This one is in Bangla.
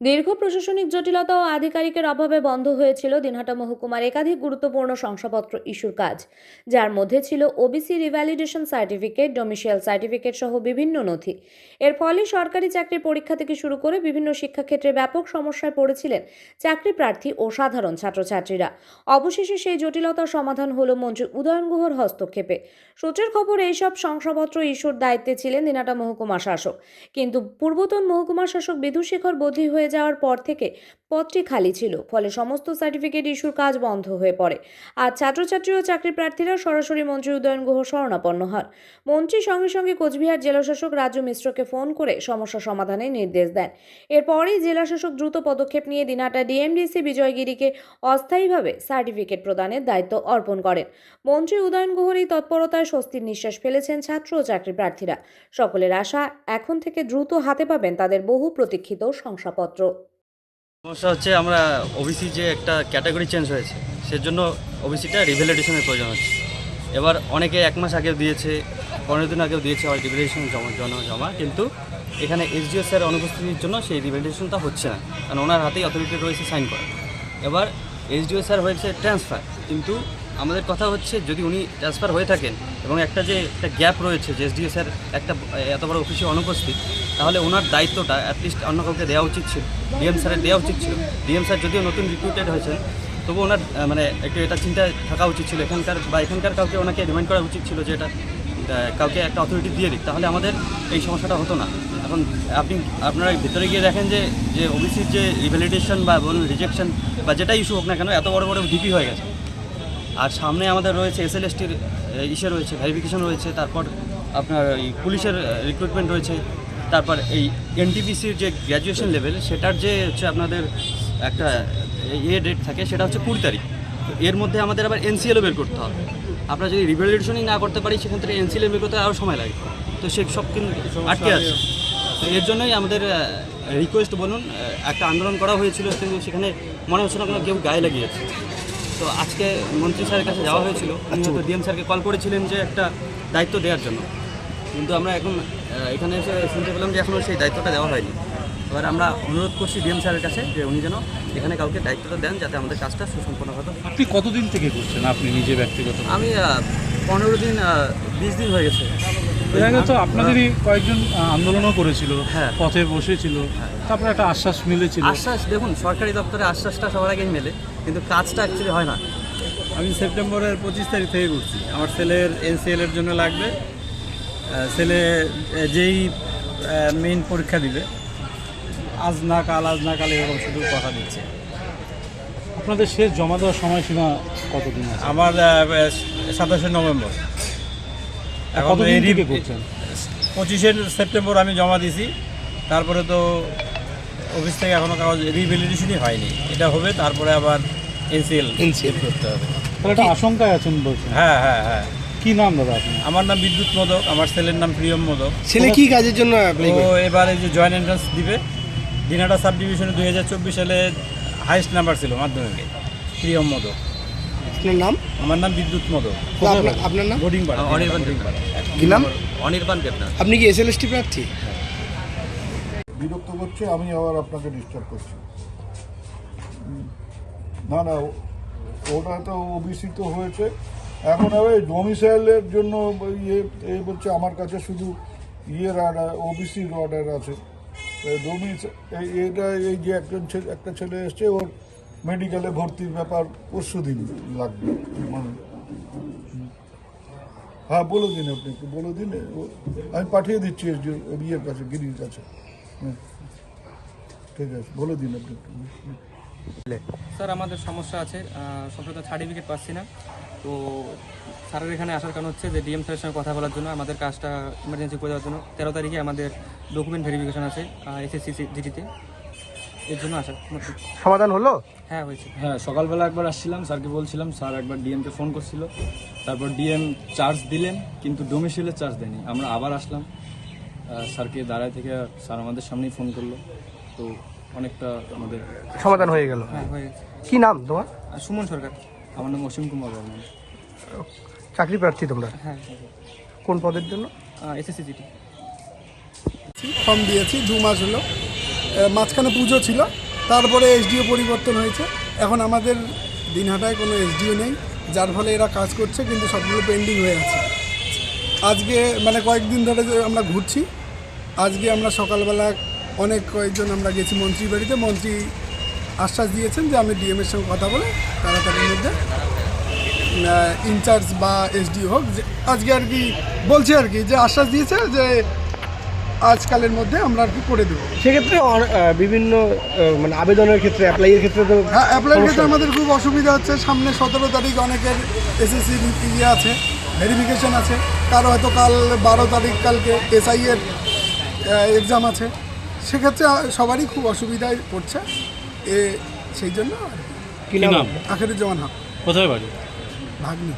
দীর্ঘ প্রশাসনিক জটিলতা ও আধিকারিকের অভাবে বন্ধ হয়েছিল দিনহাটা মহকুমার একাধিক গুরুত্বপূর্ণ শংসাপত্র ইস্যুর কাজ। যার মধ্যে ছিল OBC revalidation certificate domicile certificate সহ বিভিন্ন নথি। এর ফলে সরকারি চাকরির পরীক্ষা থেকে শুরু করে বিভিন্ন শিক্ষাক্ষেত্রে ব্যাপক সমস্যায় পড়েছিলেন চাকরি প্রার্থী ও সাধারণ ছাত্রছাত্রীরা। অবশেষে সেই জটিলতার সমাধান হলো মন্ত্রী উদয়ন গুহর হস্তক্ষেপে। সূত্রের খবর, এইসব শংসাপত্র ইস্যুর দায়িত্বে ছিলেন দিনহাটা মহকুমা শাসক। কিন্তু পূর্বতন মহকুমা শাসক বিধুশেখর বদলি হয়ে যাওয়ার পর থেকে পদটি খালি ছিল, ফলে সমস্ত সার্টিফিকেট ইস্যুর কাজ বন্ধ হয়ে পড়ে। আর ছাত্রছাত্রী ও চাকরি প্রার্থীরা সরাসরি মন্ত্রী উদয়ন গুহ শরণাপন্ন হন। মন্ত্রী সঙ্গে সঙ্গে কোচবিহার জেলাশাসক রাজু মিশ্রকে ফোন করে সমস্যা সমাধানের নির্দেশ দেন। এরপরেই জেলাশাসক দ্রুত পদক্ষেপ নিয়ে দিনাটা ডিএমডিসি বিজয়গিরিকে অস্থায়ীভাবে সার্টিফিকেট প্রদানের দায়িত্ব অর্পণ করেন। মন্ত্রী উদয়ন গুহর এই তৎপরতায় স্বস্তির নিঃশ্বাস ফেলেছেন ছাত্র ও চাকরি প্রার্থীরা। সকলের আশা এখন থেকে দ্রুত হাতে পাবেন তাদের বহু প্রতীক্ষিত শংসাপত্র। সমস্যা হচ্ছে আমরা ওবিসি যে একটা ক্যাটাগরি চেঞ্জ হয়েছে, সেজন্য ওবিসিটা রিভ্যালিডেশনের প্রয়োজন হচ্ছে। এবার অনেকে এক মাস আগেও দিয়েছে, পনেরো দিন আগেও দিয়েছে, আবার রিভ্যালিডেশন জমা জমা জমা, কিন্তু এখানে এসডিও স্যার অনুপস্থিতির জন্য সেই রিভ্যালিডেশনটা হচ্ছে না, কারণ ওনার হাতেই অথরিটি রয়েছে সাইন করা। এবার এসডিও স্যার হয়েছে ট্রান্সফার কিন্তু আমাদের কথা হচ্ছে যদি উনি ট্রান্সফার হয়ে থাকেন এবং একটা যে একটা গ্যাপ রয়েছে যে এসডিও স্যার একটা এত বড় অফিসে অনুপস্থিত তাহলে ওনার দায়িত্বটা অ্যাটলিস্ট অন্য কাউকে দেওয়া উচিত ছিল। ডিএম স্যারের দেওয়া উচিত ছিল। ডিএম স্যার যদিও নতুন রিক্রুটেড হয়েছেন তবু ওনার মানে একটু এটা চিন্তায় থাকা উচিত ছিল। এখানকার বা এখানকার কাউকে ওনাকে রিমাইন্ড করা উচিত ছিল যে এটা কাউকে একটা অথরিটি দিয়ে দিক। তাহলে আমাদের এই সমস্যাটা হতো না। এখন আপনি, আপনারা ভিতরে গিয়ে দেখেন যে যে ওবিসির যে রিভ্যালিডেশন বা বলুন রিজেকশন বা যেটা ইস্যু হোক না কেন, এত বড় বড় ডিপি হয়ে গেছে। আর সামনে আমাদের রয়েছে এস এল এসটির ইসে রয়েছে ভেরিফিকেশন রয়েছে, তারপর আপনার এই পুলিশের রিক্রুটমেন্ট রয়েছে। তারপর এই এনটিপিসির যে গ্র্যাজুয়েশন লেভেল সেটার যে হচ্ছে আপনাদের একটা ইয়ে ডেট থাকে সেটা হচ্ছে কুড়ি তারিখ। তো এর মধ্যে আমাদের আবার এনসিএলও বের করতে হবে। আমরা যদি রিভ্যালিডেশনই না করতে পারি সেখান থেকে এনসিএল বের করতে আরও সময় লাগে। তো সে সব কিন্তু আটকে আছে। তো এর জন্যই আমাদের রিকোয়েস্ট বলুন একটা আন্দোলন করা হয়েছিল কিন্তু সেখানে মনে হচ্ছে না কোনো কেউ গায়ে লাগিয়েছে। তো আজকে মন্ত্রী স্যারের কাছে যাওয়া হয়েছিল। উনি হয়তো ডিএম স্যারকে কল করেছিলেন যে একটা দায়িত্ব দেওয়ার জন্য। কিন্তু আমরা এখন এখানে এসে শুনতে পেলাম যে এখনও সেই দায়িত্বটা দেওয়া হয়নি। এবার আমরা অনুরোধ করছি ডিএম স্যারের কাছে যে উনি যেন এখানে কাউকে দায়িত্বটা দেন যাতে আমাদের কাজটা সুসম্পন্ন হতো আপনি কতদিন থেকে করছেন? আপনি নিজে ব্যক্তিগত আমি পনেরো দিন বিশ দিন হয়ে গেছে। আগে তো আপনাদেরই কয়েকজন আন্দোলনও করেছিল হ্যাঁ। পথে বসেছিল। তারপরে একটা আশ্বাস মিলেছিল। আশ্বাস দেখুন সরকারি দপ্তরে আশ্বাসটা সবার আগেই মেলে কিন্তু কাজটা অ্যাকচুয়ালি হয় না। আমি সেপ্টেম্বরের পঁচিশ তারিখ থেকে করছি। আমার ছেলের এনসিএল এর জন্য লাগবে। ছেলে যেই মেইন পরীক্ষা দিবে আজ না কাল আজ না কাল এরকম শুধু কথা দিচ্ছে। আপনাদের শেষ জমা দেওয়ার সময়সীমা কতদিন আছে? আমার সাতাশে নভেম্বর। এখন পঁচিশে সেপ্টেম্বর আমি জমা দিছি। তারপরে তো অফিস থেকে এখনও কাগজ রিভ্যালিডেশনই হয়নি। এটা হবে তারপরে আবার এনসিএল এনসিএল। করতে হবে। তাহলে একটা আশঙ্কায় আছেন বলছেন। হ্যাঁ হ্যাঁ হ্যাঁ। কি নাম দাদা আমার নাম বিদ্যুৎ মোদক আমার ছেলের নাম প্রিয়ম মোদক। ছেলে কি কাজের জন্য ও এবারে যে জয়েন্ট এন্ট্রান্স দিবে দিনাটা সাব ডিভিশনে দুই হাজার চব্বিশ সালে হাইস্ট নাম্বার ছিল মাধ্যমিকে প্রিয়ম মোদক। আপনার নাম? আমার নাম বিদ্যুৎ মোদক। আপনার- আপনার নাম? বোর্ডিং পাড়া অনির্বাণ দেবনাথ। কি নাম? অনির্বাণ দেবনাথ। আপনি কি এসএলএসটি প্রার্থী? বিরক্ত করছে আমি আবার আপনাকে ডিস্টার্ব করছি। না না ও- ওটা তো ওবিসি তো হয়েছে। এখন আবার ডোমিসাইলের জন্য ইয়ে এ বলছে আমার কাছে শুধু ইয়ের অর্ডার ওবিসির অর্ডার আছে ডোমিস এটা এই যে একজন একটা ছেলে এসছে, ওর মেডিকেলে ভর্তির ব্যাপার পরশু দিন লাগবে মানে। হ্যাঁ বলে দিন আপনি একটু, বলে দিন আমি পাঠিয়ে দিচ্ছি ইয়ের কাছে, গিরির কাছে হুম। ঠিক আছে, বলে দিন আপনি। স্যার, আমাদের সমস্যা আছে সম্প্রদায় সার্টিফিকেট পাচ্ছি না তো স্যারের এখানে আসার কারণ হচ্ছে যে ডিএম স্যারের সঙ্গে কথা বলার জন্য আমাদের কাজটা ইমার্জেন্সি করে দেওয়ার জন্য। তেরো তারিখে আমাদের ডকুমেন্ট ভেরিফিকেশন আছে এসএসসি জিটিতে এর জন্য আসা সমাধান হলো? হ্যাঁ হয়েছে। হ্যাঁ সকালবেলা একবার আসছিলাম স্যারকে বলছিলাম স্যার একবার ডিএমকে ফোন করছিল। তারপর ডিএম চার্জ দিলেন কিন্তু ডোমিসিলের চার্জ দেয়নি। আমরা আবার আসলাম। স্যারকে দাঁড়ায় থেকে স্যার আমাদের সামনেই ফোন করল। তো অনেকটা আমাদের সমাধান হয়ে গেল। হ্যাঁ হয়ে গেছে। কি নাম তোমার? আর সুমন সরকার। আমার নাম অসীম কুমার বর্মন। চাকরি প্রার্থী তোমরা? হ্যাঁ। কোন পদের জন্য? এসএসসি জিটি ফর্ম দিয়েছি দু মাস হলো। মাঝখানে পুজো ছিল তারপরে এসডিও পরিবর্তন হয়েছে। এখন আমাদের দিনহাটায় কোনো এসডিও নেই যার ফলে এরা কাজ করছে কিন্তু সবগুলো পেন্ডিং হয়ে আছে। আজকে মানে কয়েকদিন ধরে আমরা ঘুরছি আজকে আমরা সকালবেলা অনেক কয়েকজন আমরা গেছি মন্ত্রী বাড়িতে। মন্ত্রী আশ্বাস দিয়েছেন যে আমি ডিএমের সঙ্গে কথা বলে তাড়াতাড়ির মধ্যে ইনচার্জ বা এসডিও হোক যে আজকে আর কি বলছে আর কি যে আশ্বাস দিয়েছে যে আজকালের মধ্যে আমরা আর কি করে দেবো। সেক্ষেত্রে বিভিন্ন মানে আবেদনের ক্ষেত্রে অ্যাপ্লাইয়ের ক্ষেত্রে তো হ্যাঁ অ্যাপ্লাইয়ের ক্ষেত্রে আমাদের খুব অসুবিধা হচ্ছে। সামনে সতেরো তারিখ অনেকের এসএসসি ইয়ে আছে ভেরিফিকেশন আছে। কারও হয়তো কাল বারো তারিখ কালকে এসআই এর এক্সাম আছে। সেক্ষেত্রে সবারই খুব অসুবিধায় পড়ছে। এ সেই জন্য। কি নাম? আখেরুজ্জামান হক। কোথায় বাড়ি? ভাগ্নি।